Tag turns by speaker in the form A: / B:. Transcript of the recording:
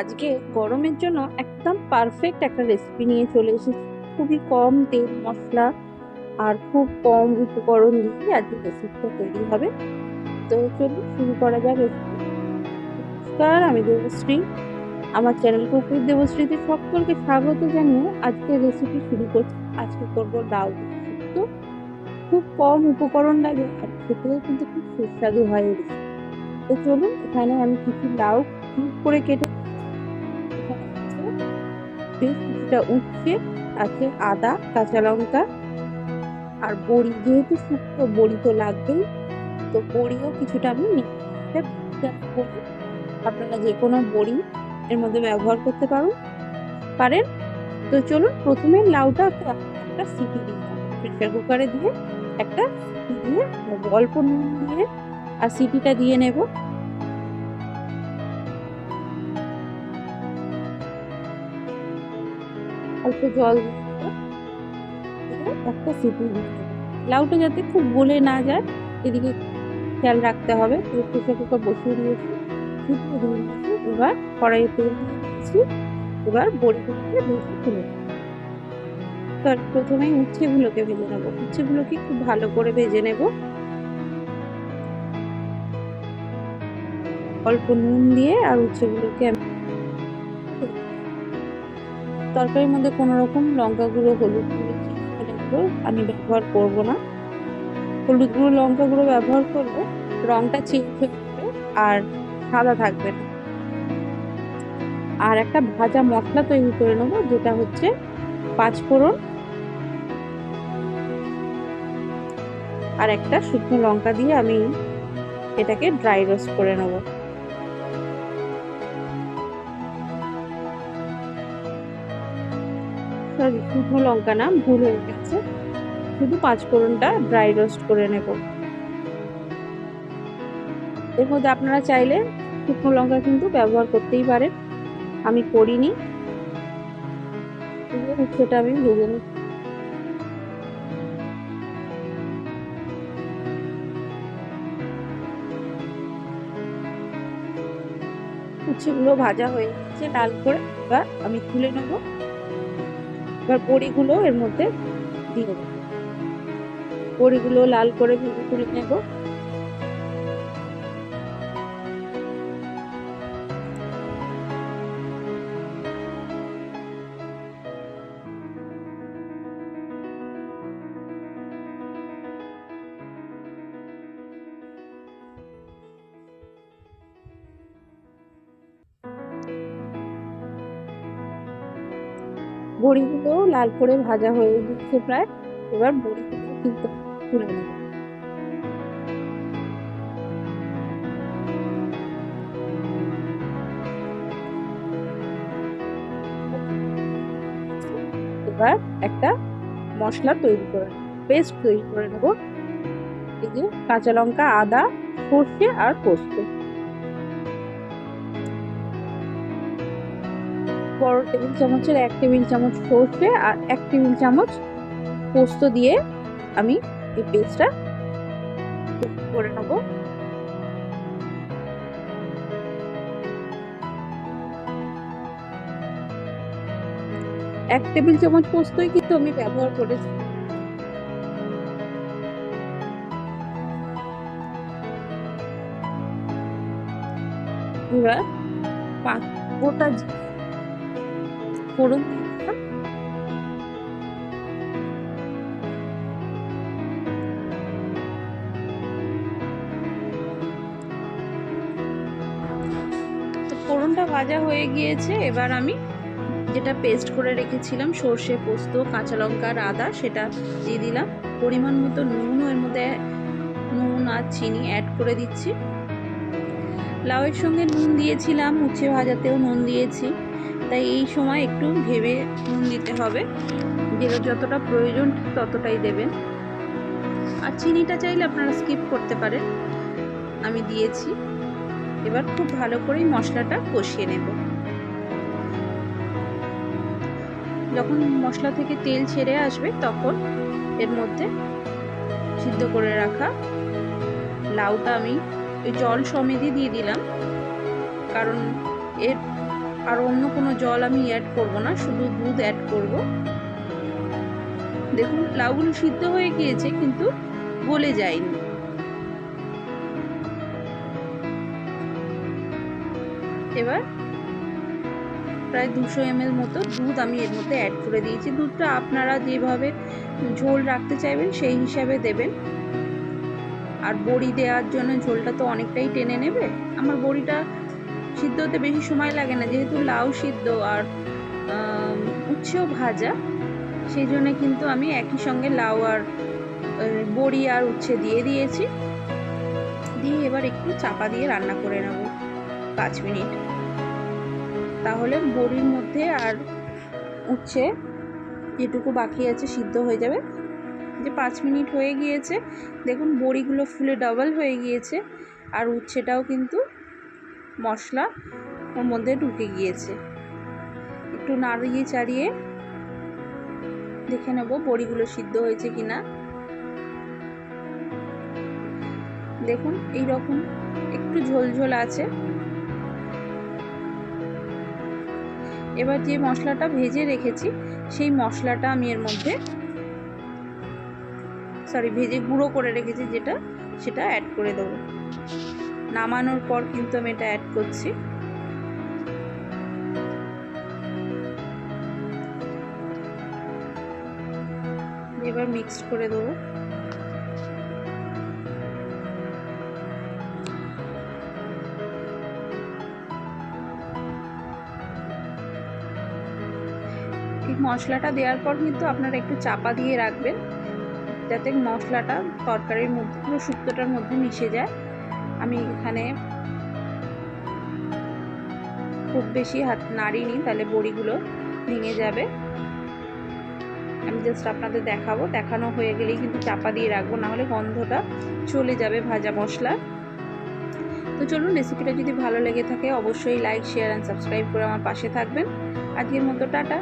A: আজকে গরমের জন্য একদম পারফেক্ট একটা রেসিপি নিয়ে চলে এসেছি। খুবই কম তেল, মশলা আর খুব কম উপকরণ দিয়ে আজকে রেসিপিটা তৈরি হবে। তো চলুন শুরু করা রেসিপি নমস্কার, আমি দেবশ্রী। আমার চ্যানেল কুকুর দেবশ্রীতে সকলকে স্বাগত জানিয়ে আজকে রেসিপি শুরু করছি। আজকে করব ডাউ শুক্তো খুব কম উপকরণ লাগে আর খেতেও কিন্তু খুব সুস্বাদু হয় তো চলুন এখানে আমি কিছু লাউ করে কেটে কিছুটা উচ্ছে আছে আদা, কাঁচা লঙ্কা আর বড়ি, যেহেতু শুক্তো বড়ি তো লাগবেই, তো বড়িও কিছুটা আমি। আপনারা যে কোনো বড়ি এর মধ্যে ব্যবহার করতে পারুন পারেন তো চলুন প্রথমে লাউটা একটা সিটি দিই প্রেশার কুকারে দিয়ে একটা দিয়ে। অল্প নুন দিয়ে আর সিটিটা দিয়ে নেব অল্প জল একটা সিটি লাউটা যাতে খুব গলে না যায়, এদিকে খেয়াল রাখতে হবে। প্রেসার কুকার বসিয়ে দিয়েছি। এবার কড়াইয়ে তেল দিয়ে দিয়েছি। এবার বড়িগুলোকে ভেজে তুলে। তার প্রথমেই উচ্ছেগুলোকে ভেজে নেব। উচ্ছেগুলোকে খুব ভালো করে ভেজে নেব। অল্প নুন দিয়ে আর উচ্ছেগুলোকে তরকারির মধ্যে কোনো রকম লঙ্কা গুঁড়ো, হলুদ গুঁড়ো ধনে গুঁড়ো আমি ব্যবহার করব না। হলুদ গুঁড়ো, লঙ্কা গুঁড়ো ব্যবহার করলে রংটা চেঞ্জ হয়ে আর সাদা থাকবে না। আর একটা ভাজা মশলা তৈরি করে নেব, যেটা হচ্ছে পাঁচফোড়ন আর একটা শুকনো লঙ্কা দিয়ে আমি এটাকে ড্রাই রোস্ট করে নেব। সরি শুকনো লঙ্কা না, ভুল হয়ে গেছে। শুধু পাঁচফোড়নটা ড্রাই রোস্ট করে নেব। এর মধ্যে আপনারা চাইলে শুকনো লঙ্কা কিন্তু ব্যবহার করতেই পারেন। আমি করিনি। উচ্ছেটা আমি ভেজে নিচ্ছি। উচ্ছেগুলো ভাজা হয়ে গেছে লাল করে এবার আমি তুলে নেব। এবার বড়িগুলো এর মধ্যে দিয়ে দেবো। বড়িগুলো লাল করে ভেজে তুলে নেব। বড়িগুলো লাল করে ভাজা হয়ে গেছে প্রায়। এবার বড়িগুলো কিন্তু তুলে নেব। এবার একটা মশলা তৈরি করে পেস্ট তৈরি করে নেব। এই যে কাঁচা লঙ্কা, আদা, সর্ষে আর পোস্ত। বড় টেবিল চামচের এক টেবিল চামচ সর্ষে আর এক টেবিল চামচ পোস্ত দিয়ে আমি এই পেস্টটা করে নেব। এক টেবিল চামচ পোস্তই কিন্তু আমি ব্যবহার করেছি। এবার গোটা তো ফোড়নটা ভাজা হয়ে গিয়েছে। এবার আমি যেটা পেস্ট করে রেখেছিলাম, সর্ষে পোস্ত, কাঁচা লঙ্কা, আদা, সেটা দিয়ে দিলাম। পরিমাণ মতো নুনও এর মধ্যে নুন আর চিনি অ্যাড করে দিচ্ছি। লাউয়ের সঙ্গে নুন দিয়েছিলাম, উচ্ছে ভাজাতেও নুন দিয়েছি। তাই এই সময় একটু ভেবে নুন দিতে হবে। যেটা যতটা প্রয়োজন ততটাই দেবেন। আর চিনিটা চাইলে আপনারা স্কিপ করতে পারেন। আমি দিয়েছি। এবার খুব ভালো করেই মশলাটা কষিয়ে নেব। যখন মশলা থেকে তেল ছেড়ে আসবে, তখন এর মধ্যে সিদ্ধ করে রাখা লাউটা আমি জল সমেতই দিয়ে দিলাম। কারণ এর আর অন্য কোনো জল আমি অ্যাড করব না, শুধু দুধ অ্যাড করব। দেখুন, লাউগুলো সিদ্ধ হয়ে গিয়েছে, কিন্তু গলে যায়নি। এবার প্রায় দুশো এমএল মতো দুধ আমি এর মধ্যে অ্যাড করে দিয়েছি। দুধটা আপনারা যেভাবে ঝোল রাখতে চাইবেন, সেই হিসাবে দেবেন। আর বড়ি দেওয়ার জন্য ঝোলটা তো অনেকটাই টেনে নেবে। আমার বড়িটা সিদ্ধ হতে বেশি সময় লাগে না, যেহেতু লাউ সিদ্ধ আর উচ্ছেও ভাজা, সেই জন্য কিন্তু আমি একই সঙ্গে লাউ আর বড়ি আর উচ্ছে দিয়ে দিয়েছি। দিয়ে এবার একটু চাপা দিয়ে রান্না করে নেব পাঁচ মিনিট। তাহলে বড়ির মধ্যে আর উচ্ছে যেটুকু বাকি আছে সিদ্ধ হয়ে যাবে। যে পাঁচ মিনিট হয়ে গিয়েছে, দেখুন বড়িগুলো ফুলে ডাবল হয়ে গিয়েছে, আর উচ্ছেটাও কিন্তু মশলা ওর মধ্যে ঢুকে গিয়েছে। একটু নাড়িয়ে চাড়িয়ে দেখে নেব বড়িগুলো সিদ্ধ হয়েছে কিনা। দেখুন এই রকম একটু ঝোল ঝোল আছে। এবার যে মশলাটা ভেজে রেখেছি, সেই মশলাটা আমি এর মধ্যে সরি ভেজে গুঁড়ো করে রেখেছি যেটা, সেটা অ্যাড করে দেবো। নামানোর পর কিন্তু আমি এটা অ্যাড করছি। এবার মিক্সড করে দেবো। মশলাটা দেওয়ার পর কিন্তু আপনারা একটু চাপা দিয়ে রাখবেন, যাতে মশলাটা তরকারির মধ্যে, পুরো শুক্তোটার মধ্যে মিশে যায়। আমি এখানে খুব বেশি হাত নাড়িনি, তাহলে বড়িগুলো ভেঙে যাবে। আমি জাস্ট আপনাদের দেখাবো। দেখানো হয়ে গেলেই কিন্তু চাপা দিয়ে রাখব নাহলে গন্ধটা চলে যাবে ভাজা মশলা তো চলুন রেসিপিটা যদি ভালো লেগে থাকে, অবশ্যই লাইক শেয়ার অ্যান্ড সাবস্ক্রাইব করে আমার পাশে থাকবেন। আজকের মতো টাটা।